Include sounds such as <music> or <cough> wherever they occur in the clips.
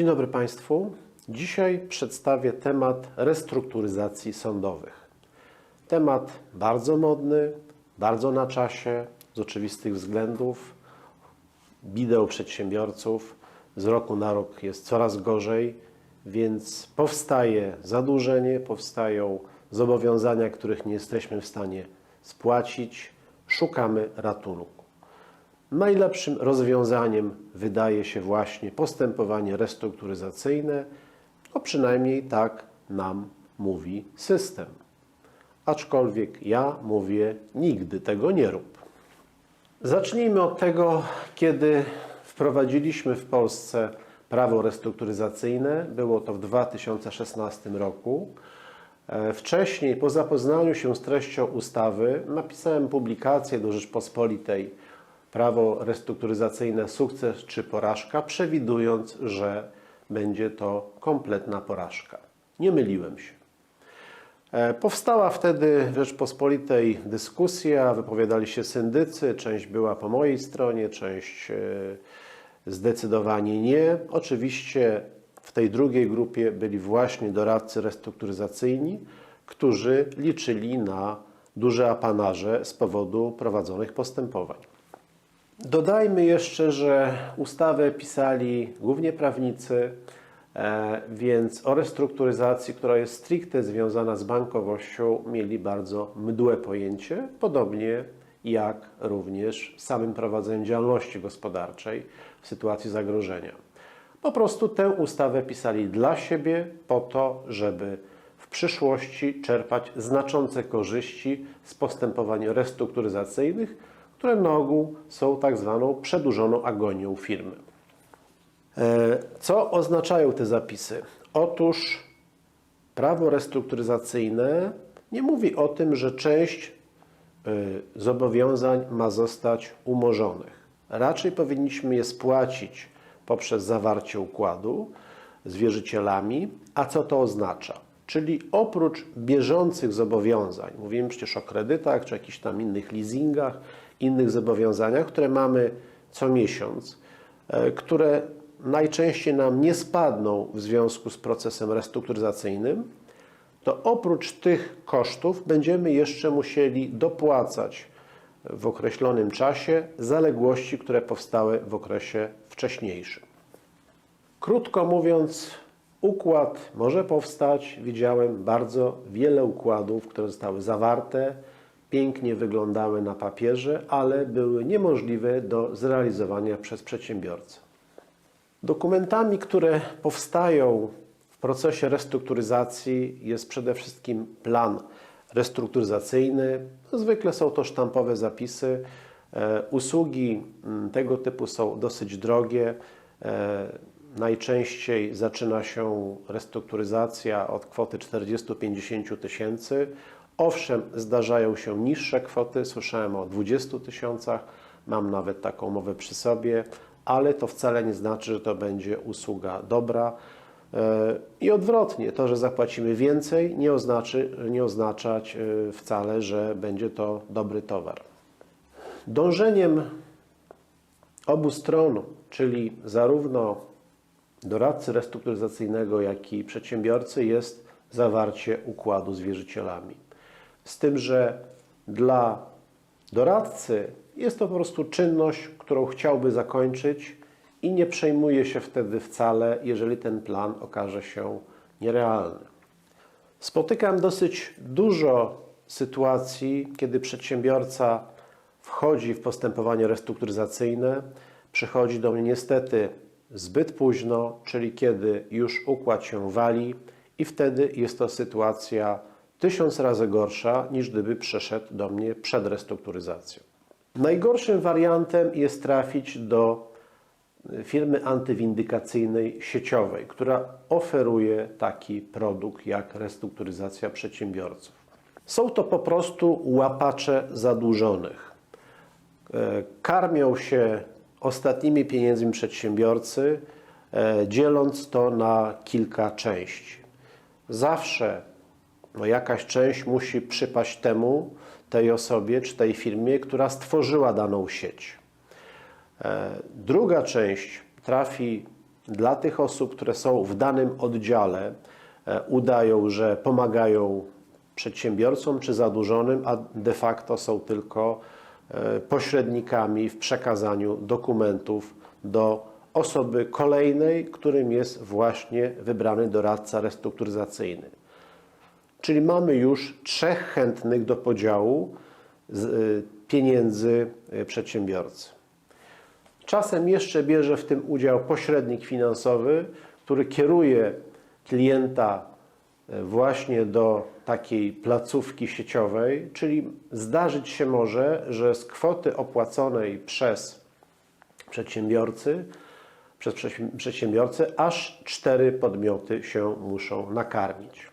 Dzień dobry Państwu. Dzisiaj przedstawię temat restrukturyzacji sądowych. Temat bardzo modny, bardzo na czasie, z oczywistych względów. Bidę u przedsiębiorców z roku na rok jest coraz gorzej, więc powstaje zadłużenie, powstają zobowiązania, których nie jesteśmy w stanie spłacić. Szukamy ratunku. Najlepszym rozwiązaniem wydaje się właśnie postępowanie restrukturyzacyjne, no przynajmniej tak nam mówi system. Aczkolwiek ja mówię, nigdy tego nie rób. Zacznijmy od tego, kiedy wprowadziliśmy w Polsce prawo restrukturyzacyjne. Było to w 2016 roku. E, Wcześniej, po zapoznaniu się z treścią ustawy, napisałem publikację do Rzeczpospolitej Prawo restrukturyzacyjne sukces czy porażka, przewidując, że będzie to kompletna porażka. Nie myliłem się. E, Powstała wtedy w Rzeczpospolitej dyskusja, wypowiadali się syndycy, część była po mojej stronie, część e, zdecydowanie nie. Oczywiście w tej drugiej grupie byli właśnie doradcy restrukturyzacyjni, którzy liczyli na duże apanarze z powodu prowadzonych postępowań. Dodajmy jeszcze, że ustawę pisali głównie prawnicy, e, więc o restrukturyzacji, która jest stricte związana z bankowością, mieli bardzo mdłe pojęcie, podobnie jak również samym prowadzeniu działalności gospodarczej w sytuacji zagrożenia. Po prostu tę ustawę pisali dla siebie, po to, żeby w przyszłości czerpać znaczące korzyści z postępowań restrukturyzacyjnych, które na ogół są tak zwaną przedłużoną agonią firmy. E, Co oznaczają te zapisy? Otóż prawo restrukturyzacyjne nie mówi o tym, że część y, zobowiązań ma zostać umorzonych. Raczej powinniśmy je spłacić poprzez zawarcie układu z wierzycielami. A co to oznacza? Czyli oprócz bieżących zobowiązań, mówimy przecież o kredytach czy jakichś tam innych leasingach, innych zobowiązaniach, które mamy co miesiąc, e, które najczęściej nam nie spadną w związku z procesem restrukturyzacyjnym, to oprócz tych kosztów będziemy jeszcze musieli dopłacać w określonym czasie zaległości, które powstały w okresie wcześniejszym. Krótko mówiąc, układ może powstać. Widziałem bardzo wiele układów, które zostały zawarte, pięknie wyglądały na papierze, ale były niemożliwe do zrealizowania przez przedsiębiorcę. Dokumentami, które powstają w procesie restrukturyzacji jest przede wszystkim plan restrukturyzacyjny. Zwykle są to sztampowe zapisy. E, Usługi mm, tego typu są dosyć drogie. E, Najczęściej zaczyna się restrukturyzacja od kwoty 40-50 tysięcy. Owszem, zdarzają się niższe kwoty, słyszałem o 20 tysiącach, mam nawet taką umowę przy sobie, ale to wcale nie znaczy, że to będzie usługa dobra. E, I odwrotnie, to, że zapłacimy więcej, nie, oznaczy, nie oznaczać e, wcale, że będzie to dobry towar. Dążeniem obu stron, czyli zarówno doradcy restrukturyzacyjnego, jak i przedsiębiorcy, jest zawarcie układu z wierzycielami. Z tym, że dla doradcy jest to po prostu czynność, którą chciałby zakończyć i nie przejmuje się wtedy wcale, jeżeli ten plan okaże się nierealny. Spotykam dosyć dużo sytuacji, kiedy przedsiębiorca wchodzi w postępowanie restrukturyzacyjne, przychodzi do mnie niestety zbyt późno, czyli kiedy już układ się wali i wtedy jest to sytuacja tysiąc razy gorsza, niż gdyby przeszedł do mnie przed restrukturyzacją. Najgorszym wariantem jest trafić do firmy antywindykacyjnej sieciowej, która oferuje taki produkt jak restrukturyzacja przedsiębiorców. Są to po prostu łapacze zadłużonych. E, Karmią się ostatnimi pieniędzmi przedsiębiorcy, e, dzieląc to na kilka części. Zawsze no, jakaś część musi przypaść temu, tej osobie czy tej firmie, która stworzyła daną sieć. E, Druga część trafi dla tych osób, które są w danym oddziale, e, udają, że pomagają przedsiębiorcom czy zadłużonym, a de facto są tylko e, pośrednikami w przekazaniu dokumentów do osoby kolejnej, którym jest właśnie wybrany doradca restrukturyzacyjny. Czyli mamy już trzech chętnych do podziału y, pieniędzy y, przedsiębiorcy. Czasem jeszcze bierze w tym udział pośrednik finansowy, który kieruje klienta y, właśnie do takiej placówki sieciowej, czyli zdarzyć się może, że z kwoty opłaconej przez przedsiębiorcy, przez przedsi- przedsiębiorcę aż cztery podmioty się muszą nakarmić.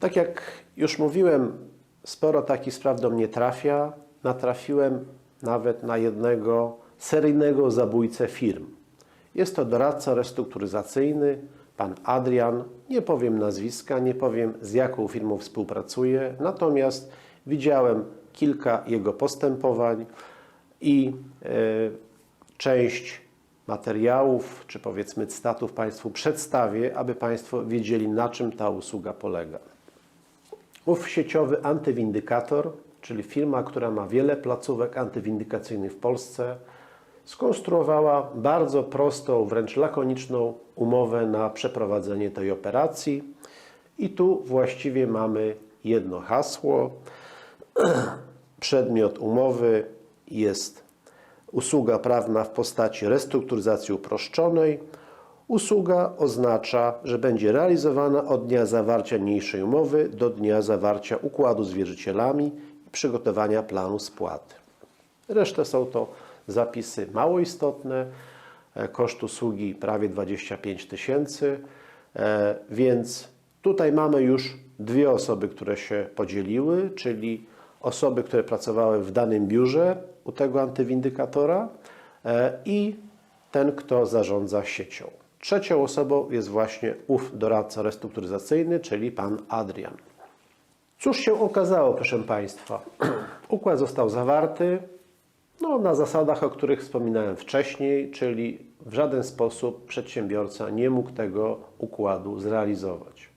Tak jak już mówiłem, sporo takich spraw do mnie trafia. Natrafiłem nawet na jednego seryjnego zabójcę firm. Jest to doradca restrukturyzacyjny, pan Adrian. Nie powiem nazwiska, nie powiem z jaką firmą współpracuje, natomiast widziałem kilka jego postępowań i e, część materiałów, czy powiedzmy cytatów Państwu przedstawię, aby Państwo wiedzieli, na czym ta usługa polega. Ów sieciowy antywindykator, czyli firma, która ma wiele placówek antywindykacyjnych w Polsce, skonstruowała bardzo prostą, wręcz lakoniczną umowę na przeprowadzenie tej operacji. I tu właściwie mamy jedno hasło. <clears throat> Przedmiot umowy jest usługa prawna w postaci restrukturyzacji uproszczonej. Usługa oznacza, że będzie realizowana od dnia zawarcia niniejszej umowy do dnia zawarcia układu z wierzycielami i przygotowania planu spłaty. Resztę są to zapisy mało istotne. E, Koszt usługi prawie 25 tysięcy, e, więc tutaj mamy już dwie osoby, które się podzieliły, czyli osoby, które pracowały w danym biurze u tego antywindykatora e, i ten, kto zarządza siecią. Trzecią osobą jest właśnie ów doradca restrukturyzacyjny, czyli pan Adrian. Cóż się okazało, proszę Państwa? <clears throat> Układ został zawarty no, na zasadach, o których wspominałem wcześniej, czyli w żaden sposób przedsiębiorca nie mógł tego układu zrealizować.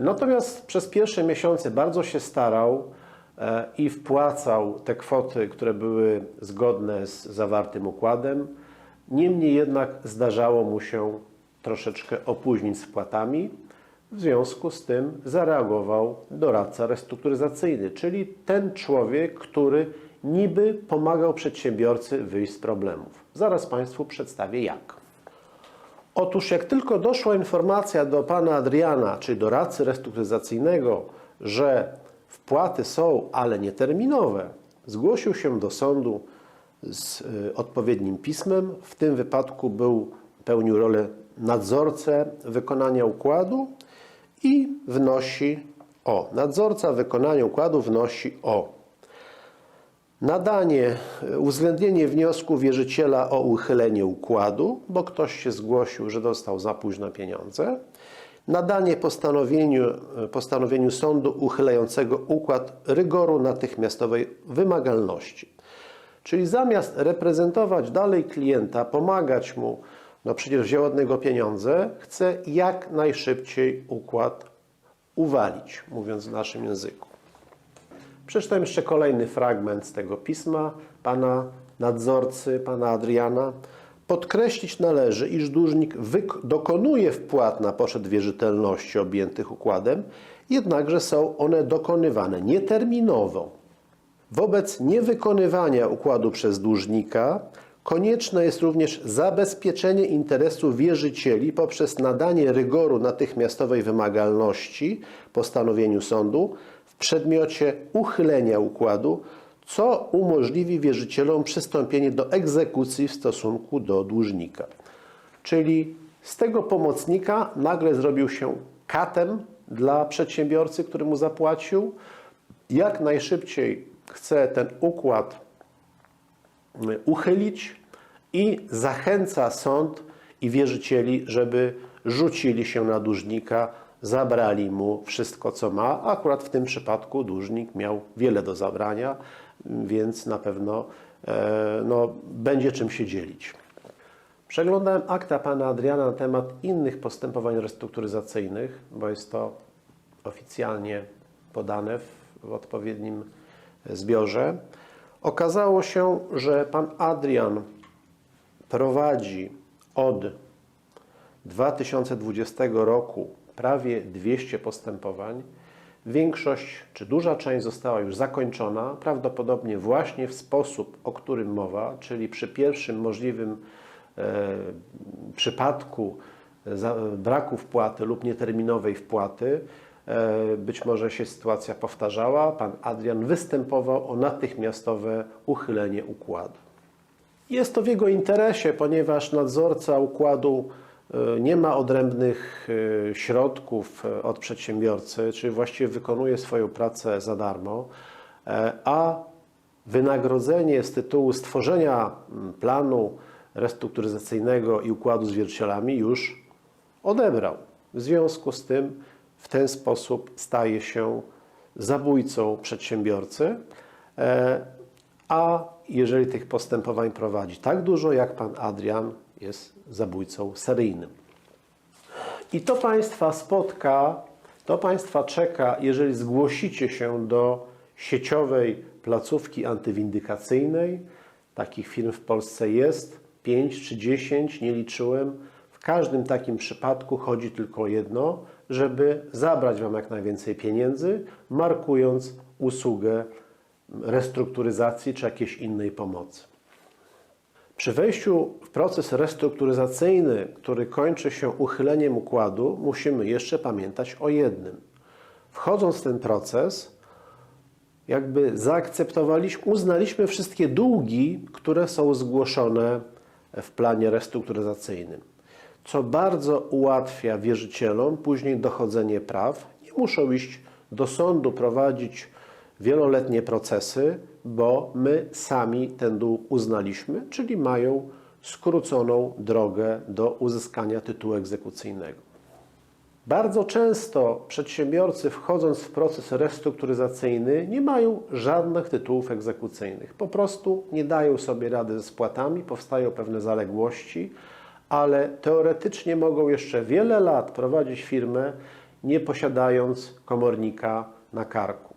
Natomiast przez pierwsze miesiące bardzo się starał e, i wpłacał te kwoty, które były zgodne z zawartym układem. Niemniej jednak zdarzało mu się troszeczkę opóźnić z wpłatami. W związku z tym zareagował doradca restrukturyzacyjny, czyli ten człowiek, który niby pomagał przedsiębiorcy wyjść z problemów. Zaraz Państwu przedstawię jak. Otóż jak tylko doszła informacja do pana Adriana, czyli doradcy restrukturyzacyjnego, że wpłaty są, ale nieterminowe, zgłosił się do sądu z y, odpowiednim pismem. W tym wypadku był, pełnił rolę nadzorcę wykonania układu i wnosi o. Nadzorca wykonania układu wnosi o nadanie, uwzględnienie wniosku wierzyciela o uchylenie układu, bo ktoś się zgłosił, że dostał za późno pieniądze, nadanie postanowieniu, postanowieniu sądu uchylającego układ rygoru natychmiastowej wymagalności. Czyli zamiast reprezentować dalej klienta, pomagać mu, no przecież wziął od niego pieniądze, chce jak najszybciej układ uwalić, mówiąc w naszym języku. Przeczytam jeszcze kolejny fragment z tego pisma pana nadzorcy, pana Adriana. Podkreślić należy, iż dłużnik dokonuje wpłat na poczet wierzytelności objętych układem, jednakże są one dokonywane nieterminowo. Wobec niewykonywania układu przez dłużnika konieczne jest również zabezpieczenie interesu wierzycieli poprzez nadanie rygoru natychmiastowej wymagalności postanowieniu sądu w przedmiocie uchylenia układu, co umożliwi wierzycielom przystąpienie do egzekucji w stosunku do dłużnika. Czyli z tego pomocnika nagle zrobił się katem dla przedsiębiorcy, który mu zapłacił. Jak najszybciej chce ten układ y, uchylić i zachęca sąd i wierzycieli, żeby rzucili się na dłużnika, zabrali mu wszystko, co ma. Akurat w tym przypadku dłużnik miał wiele do zabrania, więc na pewno e, no, będzie czym się dzielić. Przeglądałem akta pana Adriana na temat innych postępowań restrukturyzacyjnych, bo jest to oficjalnie podane w, w odpowiednim zbiorze. Okazało się, że pan Adrian prowadzi od 2020 roku prawie 200 postępowań. Większość, czy duża część została już zakończona, prawdopodobnie właśnie w sposób, o którym mowa, czyli przy pierwszym możliwym e, przypadku za, braku wpłaty lub nieterminowej wpłaty, e, być może się sytuacja powtarzała, pan Adrian występował o natychmiastowe uchylenie układu. Jest to w jego interesie, ponieważ nadzorca układu e, nie ma odrębnych e, środków e, od przedsiębiorcy, czyli właściwie wykonuje swoją pracę za darmo, e, a wynagrodzenie z tytułu stworzenia planu restrukturyzacyjnego i układu z wierzycielami już odebrał. W związku z tym w ten sposób staje się zabójcą przedsiębiorcy, e, a jeżeli tych postępowań prowadzi tak dużo, jak pan Adrian jest zabójcą seryjnym. I to Państwa spotka, to Państwa czeka, jeżeli zgłosicie się do sieciowej placówki antywindykacyjnej. Takich firm w Polsce jest 5 czy 10, nie liczyłem. W każdym takim przypadku chodzi tylko o jedno, żeby zabrać Wam jak najwięcej pieniędzy, markując usługę restrukturyzacji czy jakiejś innej pomocy. Przy wejściu w proces restrukturyzacyjny, który kończy się uchyleniem układu, musimy jeszcze pamiętać o jednym. Wchodząc w ten proces, jakby zaakceptowaliśmy, uznaliśmy wszystkie długi, które są zgłoszone w planie restrukturyzacyjnym, co bardzo ułatwia wierzycielom później dochodzenie praw. Nie muszą iść do sądu, prowadzić wieloletnie procesy, bo my sami ten dług uznaliśmy, czyli mają skróconą drogę do uzyskania tytułu egzekucyjnego. Bardzo często przedsiębiorcy, wchodząc w proces restrukturyzacyjny, nie mają żadnych tytułów egzekucyjnych. Po prostu nie dają sobie rady ze spłatami, powstają pewne zaległości, ale teoretycznie mogą jeszcze wiele lat prowadzić firmę, nie posiadając komornika na karku.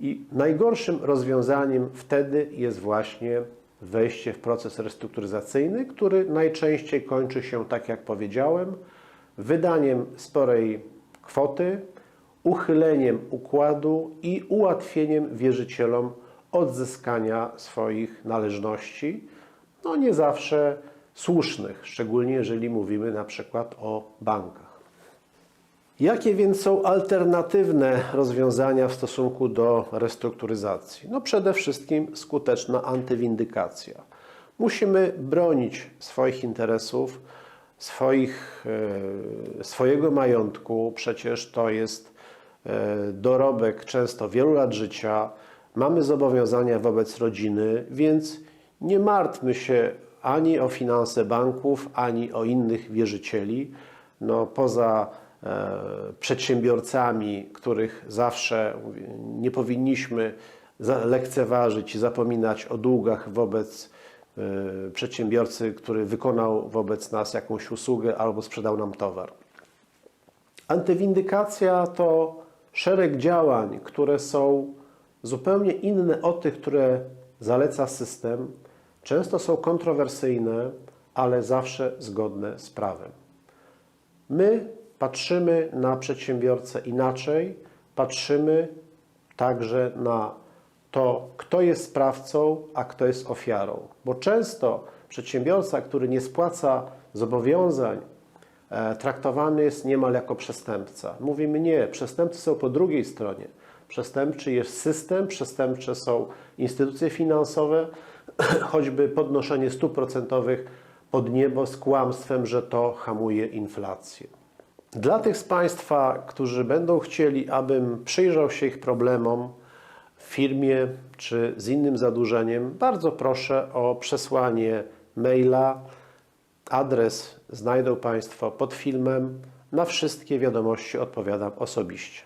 I najgorszym rozwiązaniem wtedy jest właśnie wejście w proces restrukturyzacyjny, który najczęściej kończy się, tak jak powiedziałem, wydaniem sporej kwoty, uchyleniem układu i ułatwieniem wierzycielom odzyskania swoich należności, no nie zawsze słusznych, szczególnie jeżeli mówimy na przykład o bankach. Jakie więc są alternatywne rozwiązania w stosunku do restrukturyzacji? No przede wszystkim skuteczna antywindykacja. Musimy bronić swoich interesów, swoich, e, swojego majątku. Przecież to jest e, dorobek często wielu lat życia. Mamy zobowiązania wobec rodziny, więc nie martwmy się ani o finanse banków, ani o innych wierzycieli. No, poza e, przedsiębiorcami, których zawsze nie powinniśmy lekceważyć i zapominać o długach wobec e, przedsiębiorcy, który wykonał wobec nas jakąś usługę albo sprzedał nam towar. Antywindykacja to szereg działań, które są zupełnie inne od tych, które zaleca system. Często są kontrowersyjne, ale zawsze zgodne z prawem. My patrzymy na przedsiębiorcę inaczej, patrzymy także na to, kto jest sprawcą, a kto jest ofiarą. Bo często przedsiębiorca, który nie spłaca zobowiązań, e, traktowany jest niemal jako przestępca. Mówimy nie, przestępcy są po drugiej stronie. Przestępczy jest system, przestępcze są instytucje finansowe, <clears throat> choćby podnoszenie stóp procentowych pod niebo z kłamstwem, że to hamuje inflację. Dla tych z Państwa, którzy będą chcieli, abym przyjrzał się ich problemom w firmie czy z innym zadłużeniem, bardzo proszę o przesłanie maila. Adres znajdą Państwo pod filmem. Na wszystkie wiadomości odpowiadam osobiście.